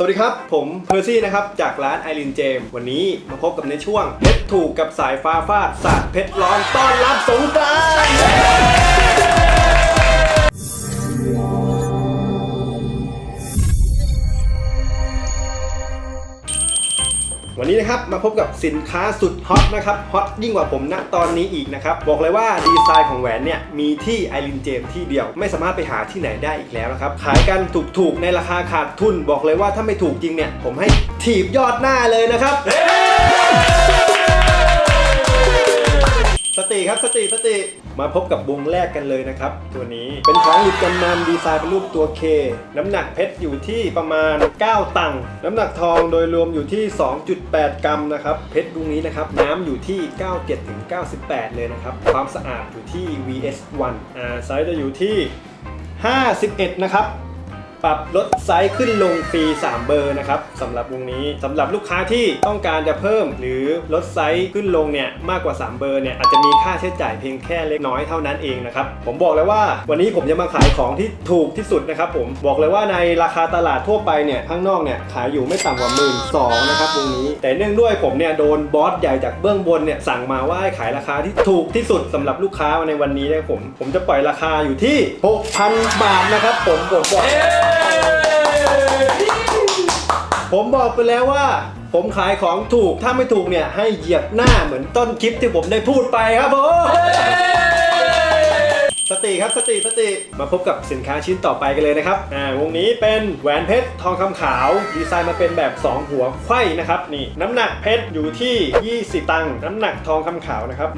สวัสดีครับ ผมเพอร์ซี่นะครับ จากร้านไอรินเจม วันนี้มาพบกับในช่วงเพชรถูกกับสายฟ้าฟาดสาดเพชรร้อนต้อนรับสงกรานต์ วันนี้นะครับมาพบกับสินค้าสุดฮอตนะครับฮอตยิ่งกว่าผมณตอนนี้อีกนะครับบอกเลยว่าดีไซน์ของแหวนเนี่ยมีที่ไอรินเจมที่เดียว ไม่สามารถไปหาที่ไหนได้อีกแล้วนะครับขายกันถูกๆในราคาขาดทุน บอกเลยว่าถ้าไม่ถูกจริงเนี่ยผมให้ถีบยอดหน้าเลยนะครับ ติครับสติสติ มาพบกับวงแรกกันเลยนะครับ ตัวนี้เป็นของหลุดจำนำดีไซน์เป็นรูปตัว K น้ำหนักเพชรอยู่ที่ประมาณ 9 ตังค์น้ำหนักทองโดยรวมอยู่ที่ 2.8 กรัมนะครับ เพชรวงนี้นะครับ น้ำอยู่ที่ 97ถึง98 เลยนะครับ ความสะอาดอยู่ที่ VS1 อ่าไซส์จะอยู่ที่ 51 นะครับ ปรับลดไซส์ขึ้นลงฟรี 3 เบอร์นะครับสำหรับวงนี้สำหรับลูกค้าที่ต้องการจะเพิ่ม หรือลดไซส์ขึ้นลงเนี่ยมากกว่า 3 เบอร์เนี่ยอาจจะมีค่าใช้จ่ายเพียงแค่เล็กน้อยเท่านั้นเองนะครับผมบอกเลยว่าวันนี้ผมจะมาขายของที่ถูกที่สุดนะครับผมบอกเลยว่าในราคาตลาดทั่วไปเนี่ยข้างนอกเนี่ยขายอยู่ไม่ต่ำกว่าหมื่นสองนะครับวงนี้ แต่เนื่องด้วยผมเนี่ยโดนบอสใหญ่จากเบื้องบนเนี่ยสั่งมาว่าให้ขายราคาที่ถูกที่สุดสำหรับลูกค้าในวันนี้นะครับผมผมจะปล่อยราคาอยู่ที่ 6,000 บาทนะครับผมผมบอกผมบอกไปแล้วว่า ผมขายของถูกถ้าไม่ถูกเนี่ย ให้เหยียบหน้าเหมือนต้นคลิปที่ผมได้พูดไปครับผม สติครับสติสติมาพบกับสินค้าชิ้นต่อไปกันเลยนะครับอ่าวงนี้เป็นแหวนเพชรทองคำขาว ดีไซน์มาเป็นแบบ 2 หัวไขว้นะครับนี่น้ำหนักเพชรอยู่ที่ 20 ตังค์น้ำหนักทองคำขาวนะครับ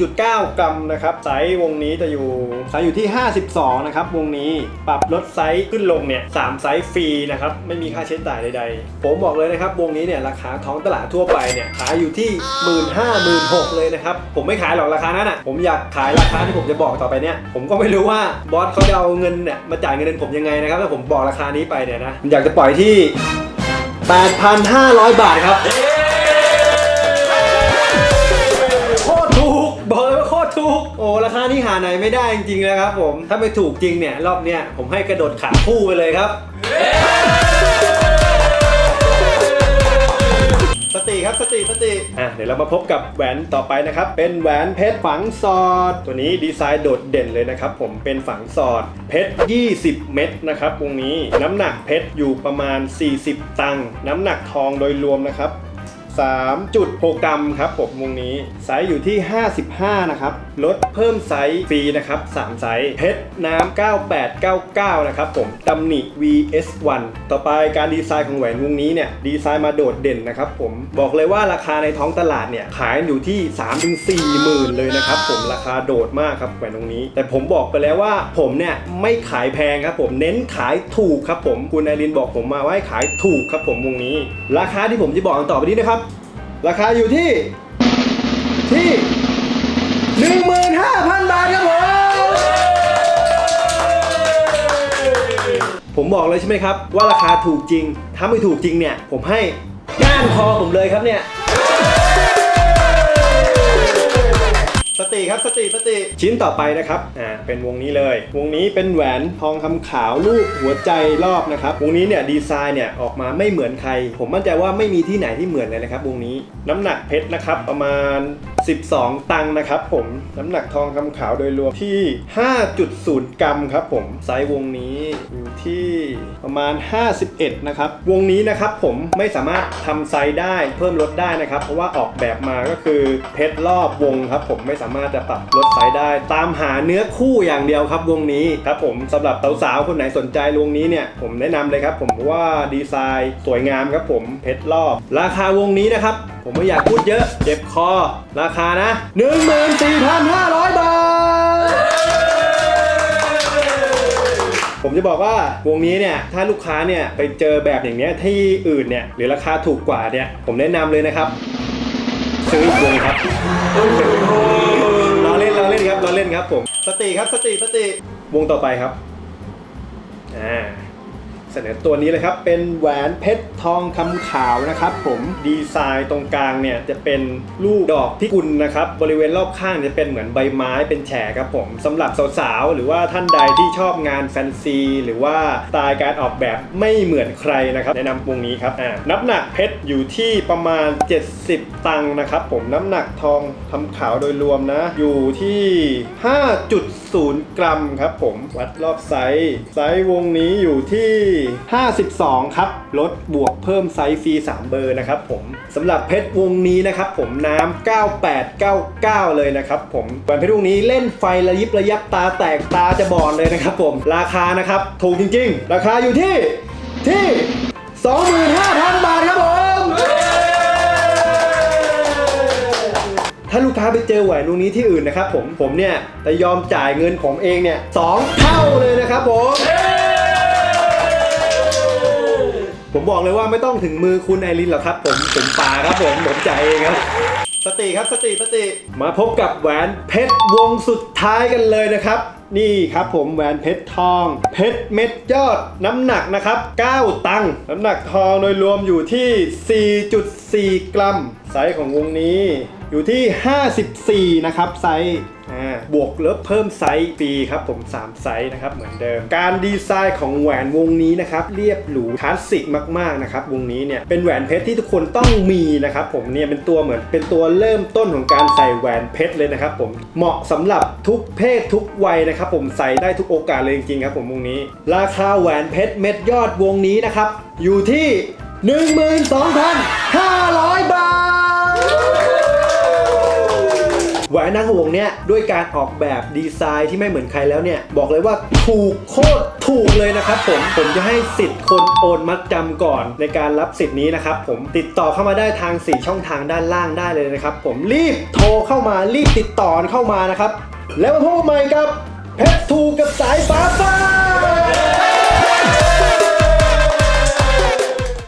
1.9 กรัมนะครับไซส์วงนี้จะอยู่ไซส์อยู่ที่ 52 นะครับวงนี้ปรับลดไซส์ขึ้นลงเนี่ย3ไซส์ฟรีนะครับไม่มีค่าใช้จ่ายใดๆ ผมบอกเลยนะครับวงนี้เนี่ยราคาท้องตลาดทั่วไปเนี่ยขายอยู่ที่ 1 5 0 0 0 0 6เลยนะครับผมไม่ขายหรอกราคานั้นอะผมอยากขายราคาที่ผมจะบอกต่อไปเนี่ยผมมก็ไม่รู้ว่าบอสเขาจะเอาเงินเนี่ยมาจ่ายเงินเดือนผมยังไงนะครับถ้าผมบอกราคานี้ไปเนี่ยนะผมอยากจะปล่อยที่ 8,500 บาทครับโคตรถูกบอกเลยว่าโคตรถูกโอ้ราคานี้หาไหนไม่ได้จริงๆนะครับผมถ้าไม่ถูกจริงเนี่ยรอบเนี้ยผมให้กระโดดขาคู่ไปเลยครับ ติครับสติสติอะเดี๋ยวเรามาพบกับแหวนต่อไปนะครับ เป็นแหวนเพชรฝังสอด ตัวนี้ดีไซน์โดดเด่นเลยนะครับ ผมเป็นฝังสอดเพชร 20 เม็ดนะครับวงนี้น้ำหนักเพชรอยู่ประมาณ 40 ตังค์น้ำหนักทองโดยรวมนะครับ 3.6 กรัมครับผมวงนี้ ไซส์อยู่ที่ 55 นะครับ ลดเพิ่มไซส์ฟรีนะครับ 3 ไซส์เพชรน้ำ 9899 นะครับผมตำหนิ VS1 ต่อไปการดีไซน์ของแหวนวงนี้เนี่ย ดีไซน์มาโดดเด่นนะครับผม บอกเลยว่าราคาในท้องตลาดเนี่ย ขายอยู่ที่ 3-4 หมื่นเลยนะครับผม ราคาโดดมากครับแหวนวงนี้ แต่ผมบอกไปแล้วว่าผมเนี่ยไม่ขายแพงครับผม เน้นขายถูกครับผม คุณไอรินบอกผมมาว่าให้ขายถูกครับผมวงนี้ ราคาที่ผมจะบอกต่อไปนี้นะครับ ราคาอยู่ที่ ที่ 15,000 บาทครับผม ผมบอกเลยใช่ไหมครับ ว่าราคาถูกจริง ถ้าไม่ถูกจริงเนี่ย ผมให้ก้านคอผมเลยครับเนี่ย สติครับสติสติชิ้นต่อไปนะครับอ่าเป็นวงนี้เลย วงนี้เป็นแหวนทองคำขาวรูปหัวใจรอบนะครับวงนี้เนี่ยดีไซน์เนี่ยออกมาไม่เหมือนใคร ผมมั่นใจว่าไม่มีที่ไหนที่เหมือนเลยนะครับวงนี้น้ำหนักเพชรนะครับประมาณ12 ตังนะครับผมน้ำหนักทองคำขาวโดยรวมที่ 5.0 กรัมครับผมไซส์วงนี้อยู่ที่ประมาณ 51 นะครับ วงนี้นะครับผมไม่สามารถทำไซส์ได้เพิ่มลดได้นะครับ เพราะว่าออกแบบมาก็คือเพชรรอบวงครับผมไม่สามารถจะปรับลดไซส์ได้ ตามหาเนื้อคู่อย่างเดียวครับวงนี้ครับผมสำหรับสาวๆคนไหนสนใจวงนี้เนี่ยผมแนะนำเลยครับผมว่าดีไซน์สวยงามครับผมเพชรรอบ ราคาวงนี้นะครับ ผมไม่อยากพูดเยอะเจ็บคอ ราคานะ 14,500 บาท ผมจะบอกว่าวงนี้เนี่ย ถ้าลูกค้าเนี่ยไปเจอแบบอย่างเนี้ยที่อื่นเนี่ย หรือราคาถูกกว่าเนี่ย ผมแนะนำเลยนะครับ ซื้ออีกวงครับเราเล่นเราเล่นครับเราเล่นครับผม สติครับสติสติวงต่อไปครับ อ่า เสนอตัวนี้เลยครับ เป็นแหวนเพชรทองคำขาวนะครับผมดีไซน์ตรงกลางเนี่ยจะเป็นลูกดอกพิกุลนะครับ บริเวณรอบข้างจะเป็นเหมือนใบไม้เป็นแฉกครับผมสำหรับสาวๆ หรือว่าท่านใดที่ชอบงานแฟนซี หรือว่าสไตล์การออกแบบไม่เหมือนใครนะครับ แนะนำวงนี้ครับน้ำหนักเพชรอยู่ที่ประมาณ 70 ตังค์นะครับผมน้ำหนักทองคำขาวโดยรวมนะ อยู่ที่ 5.0 กรัมครับผมวัดรอบไซส์ไซส์วงนี้อยู่ที่52 ครับ ลดบวกเพิ่มไซส์ฟรี 3 เบอร์นะครับผมสำหรับเพชรวงนี้นะครับผมน้ำ9899 เลยนะครับผมแหวนเพชรวงนี้เล่นไฟระยิบระยับตาแตกตาจะบอดเลยนะครับผมราคานะครับถูกจริงๆ ราคาอยู่ที่ที่ 25,000 บาทครับผมถ้าลูกค้าไปเจอแหวนวงนี้ที่อื่นนะครับผมผมเนี่ยจะยอมจ่ายเงินผมเองเนี่ยสองเท่าเลยนะครับผม ผมบอกเลยว่าไม่ต้องถึงมือคุณไอรินหรอกครับ ผมผมป่าครับผมผมจ่ายเองครับ สติครับสติสติ มาพบกับแหวนเพชรวงสุดท้ายกันเลยนะครับ นี่ครับผมแหวนเพชรทอง เพชรเม็ดยอดน้ำหนักนะครับ 9 ตังค์น้ำหนักทองโดยรวมอยู่ที่ 4.4 กรัม ไซส์ของวงนี้อยู่ที่ 54 นะครับไซส์ บวกลบเพิ่มไซส์ฟรีครับผม 3 ไซส์นะครับเหมือนเดิม การดีไซน์ของแหวนวงนี้นะครับเรียบหรูคลาสสิกมากๆนะครับวงนี้เนี่ยเป็นแหวนเพชรที่ทุกคนต้องมีนะครับผมเนี่ยเป็นตัวเหมือนเป็นตัวเริ่มต้นของการใส่แหวนเพชรเลยนะครับผมเหมาะสำหรับทุกเพศทุกวัยนะครับผมใส่ได้ทุกโอกาสเลยจริงๆครับผมวงนี้ ราคาแหวนเพชรเม็ดยอดวงนี้นะครับอยู่ที่ 12,500 บาท แหวนนางวงเนี่ยด้วยการออกแบบดีไซน์ที่ไม่เหมือนใครแล้วเนี่ย บอกเลยว่าถูกโคตรถูกเลยนะครับผมผมจะให้สิทธิ์คนโอนมัดจำก่อนในการรับสิทธิ์นี้นะครับผมติดต่อเข้ามาได้ทาง 4 ช่องทางด้านล่างได้เลยนะครับผมรีบโทรเข้ามารีบติดต่อเข้ามานะครับ แล้วมาพบกันใหม่กับเพชรถูกกับสายฟ้า